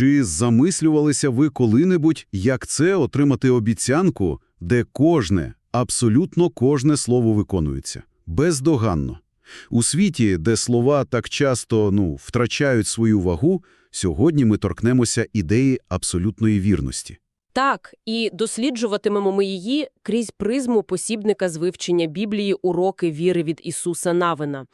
Чи замислювалися ви коли-небудь, як це отримати обіцянку, де кожне, абсолютно кожне слово виконується? Бездоганно. У світі, де слова так часто ну, втрачають свою вагу, сьогодні ми торкнемося ідеї абсолютної вірності. Так, і досліджуватимемо ми її крізь призму посібника з вивчення Біблії «Уроки віри від Ісуса Навина».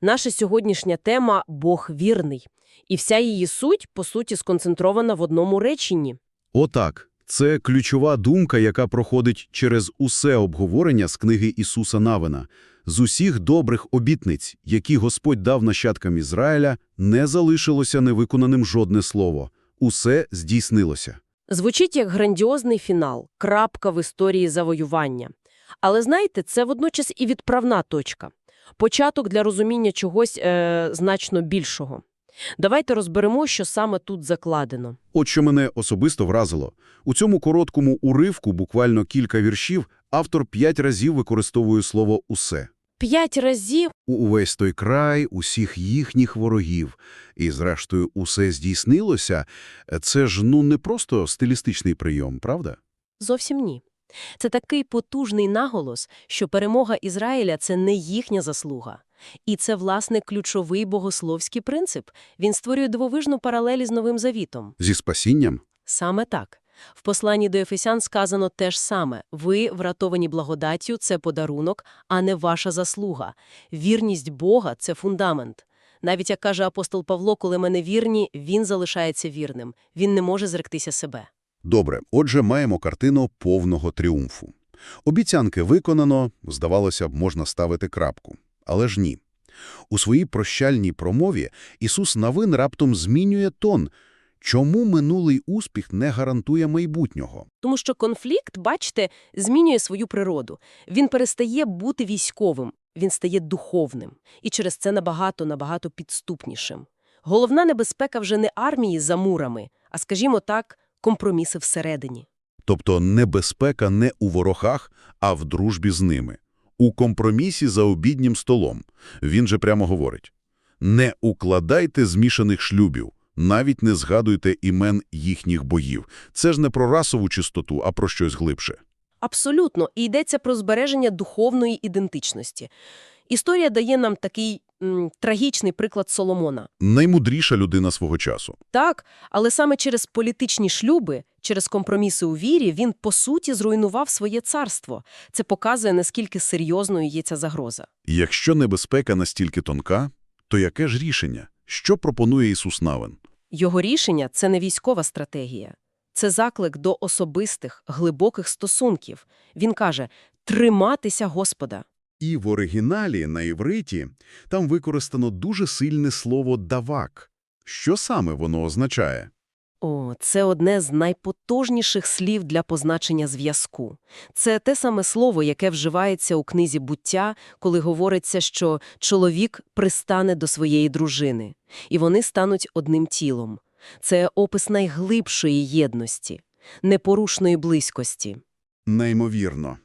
Наша сьогоднішня тема – Бог вірний. І вся її суть, по суті, сконцентрована в одному реченні. Отак, це ключова думка, яка проходить через усе обговорення з книги Ісуса Навина. З усіх добрих обітниць, які Господь дав нащадкам Ізраїля, не залишилося невиконаним жодне слово. Усе здійснилося. Звучить як грандіозний фінал, крапка в історії завоювання. Але знаєте, це водночас і відправна точка. Початок для розуміння чогось е, значно більшого. Давайте розберемо, що саме тут закладено. От що мене особисто вразило. У цьому короткому уривку, буквально кілька віршів, автор п'ять разів використовує слово «усе». П'ять разів У увесь той край, усіх їхніх ворогів. І, зрештою, усе здійснилося. Це ж, ну, не просто стилістичний прийом, правда? Зовсім ні. Це такий потужний наголос, що перемога Ізраїля – це не їхня заслуга. І це, власне, ключовий богословський принцип. Він створює дивовижну паралелі з Новим Завітом. Зі спасінням? Саме так. В посланні до Ефесян сказано те ж саме. Ви, врятовані благодаттю, це подарунок, а не ваша заслуга. Вірність Бога – це фундамент. Навіть, як каже апостол Павло, коли ми не вірні, він залишається вірним. Він не може зректися себе. Добре, отже, маємо картину повного тріумфу. Обіцянки виконано, здавалося б, можна ставити крапку. Але ж ні. У своїй прощальній промові Ісус Навин раптом змінює тон. Чому минулий успіх не гарантує майбутнього? Тому що конфлікт, бачите, змінює свою природу. Він перестає бути військовим, він стає духовним. І через це набагато-набагато підступнішим. Головна небезпека вже не армії за мурами, а, скажімо так, компроміси всередині. Тобто небезпека не у ворогах, а в дружбі з ними. У компромісі за обіднім столом. Він же прямо говорить. Не укладайте змішаних шлюбів, навіть не згадуйте імен їхніх боїв. Це ж не про расову чистоту, а про щось глибше. Абсолютно. І йдеться про збереження духовної ідентичності. Історія дає нам такий м, трагічний приклад Соломона. Наймудріша людина свого часу. Так, але саме через політичні шлюби, через компроміси у вірі, він, по суті, зруйнував своє царство. Це показує, наскільки серйозною є ця загроза. І Якщо небезпека настільки тонка, то яке ж рішення? Що пропонує Ісус Навин? Його рішення – це не військова стратегія. Це заклик до особистих, глибоких стосунків. Він каже «триматися Господа». І в оригіналі на івриті там використано дуже сильне слово «давак». Що саме воно означає? О, це одне з найпотужніших слів для позначення зв'язку. Це те саме слово, яке вживається у книзі «Буття», коли говориться, що чоловік пристане до своєї дружини, і вони стануть одним тілом. Це опис найглибшої єдності, непорушної близькості. Неймовірно.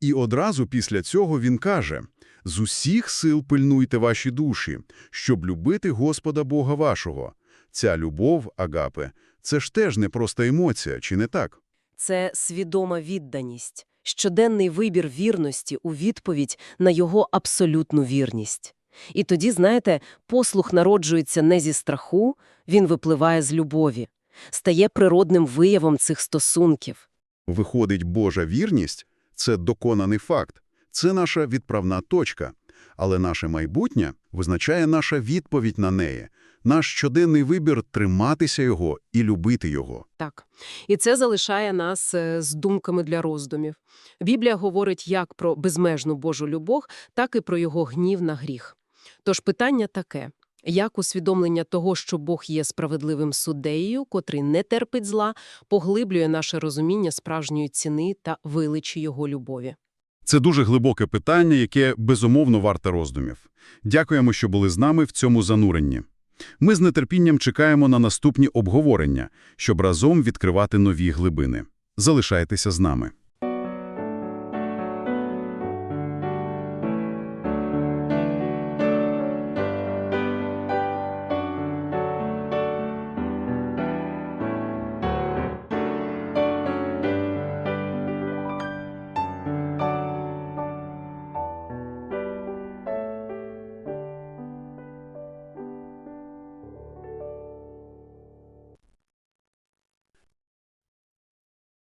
І одразу після цього він каже «З усіх сил пильнуйте ваші душі, щоб любити Господа Бога вашого». Ця любов, Агапе, це ж теж не просто емоція, чи не так? Це свідома відданість, щоденний вибір вірності у відповідь на його абсолютну вірність. І тоді, знаєте, послух народжується не зі страху, він випливає з любові, стає природним виявом цих стосунків. Виходить, Божа вірність – це доконаний факт, це наша відправна точка. Але наше майбутнє визначає наша відповідь на неї, наш щоденний вибір триматися його і любити його. Так. І це залишає нас е, з думками для роздумів. Біблія говорить як про безмежну Божу любов, так і про його гнів на гріх. Тож питання таке. Як усвідомлення того, що Бог є справедливим суддею, котрий не терпить зла, поглиблює наше розуміння справжньої ціни та величі його любові? Це дуже глибоке питання, яке безумовно варте роздумів. Дякуємо, що були з нами в цьому зануренні. Ми з нетерпінням чекаємо на наступні обговорення, щоб разом відкривати нові глибини. Залишайтеся з нами.